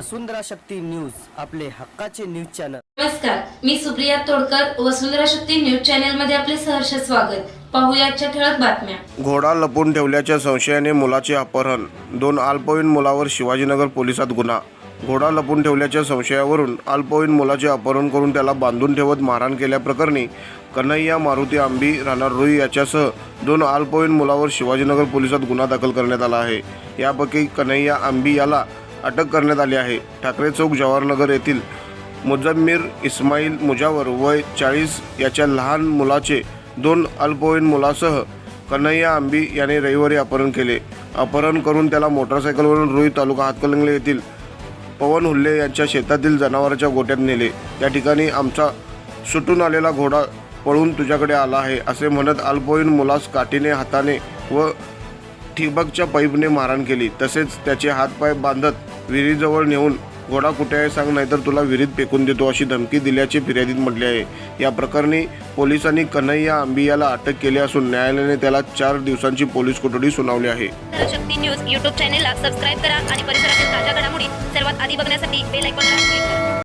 वसुंधरा Shakti news आपले हक्काचे news channel. नमस्कार मी सुप्रिया तोडकर वसुंधरा शक्ती न्यूज चॅनलमध्ये आपले सहर्ष स्वागत. पाहूया आजच्या ठळक बातम्या. घोडा लपून ठेवल्याच्या संशयाने मुलाचे अपहरण. दोन अल्पवयीन मुलावर शिवाजीनगर पोलिसात गुन्हा. घोडा लपून ठेवल्याच्या संशयावरून अल्पवयीन मुलाचे अपहरण करून त्याला बांधून ठेवत मारहाण केल्याप्रकरणी कन्हैया मारुती आंबी राहणार रुई याच्यासह दोन अल्पवयीन मुलावर शिवाजीनगर पोलिसात गुन्हा दाखल करण्यात आला आहे. यापैकी कन्हैया आंबी याला अटक करण्यात आली आहे. ठाकरे चौक जवाहरनगर येथील मुजम्मीर इस्माईल मुजावर वय चाळीस याच्या लहान मुलाचे दोन अल्पवयीन मुलासह कन्हैया आंबी याने रविवारी अपहरण केले. अपहरण करून त्याला मोटरसायकलवरून रुई तालुका हातकलंगले येथील पवन हुल्ले यांच्या शेतातील जनावरांच्या गोट्यात नेले. त्या ठिकाणी आमचा सुटून आलेला घोडा पळून तुझ्याकडे आला आहे असे म्हणत अल्पवयीन मुलास काठीने हाताने व ठिबकच्या पाईपने मारहाण केली. तसेच त्याचे हातपाय बांधत विहिरीजवळ नेऊन घोडा कुठे आहे सांग नाहीतर तुला विहिरीत फेकून देतो अशी धमकी दिल्याचे फिर्यादीत म्हटले आहे. या प्रकरणी पोलिसांनी कन्हैया आंबियाला अटक केली असून न्यायालयाने त्याला चार दिवसांची पोलीस कोठडी सुनावली आहे. न्यूज युट्यूब चॅनेलला सबस्क्राईब करा आणि परिसरातील ताज्या घडामोडी सर्वात आधी बघण्यासाठी बेल आयकॉनला क्लिक करा.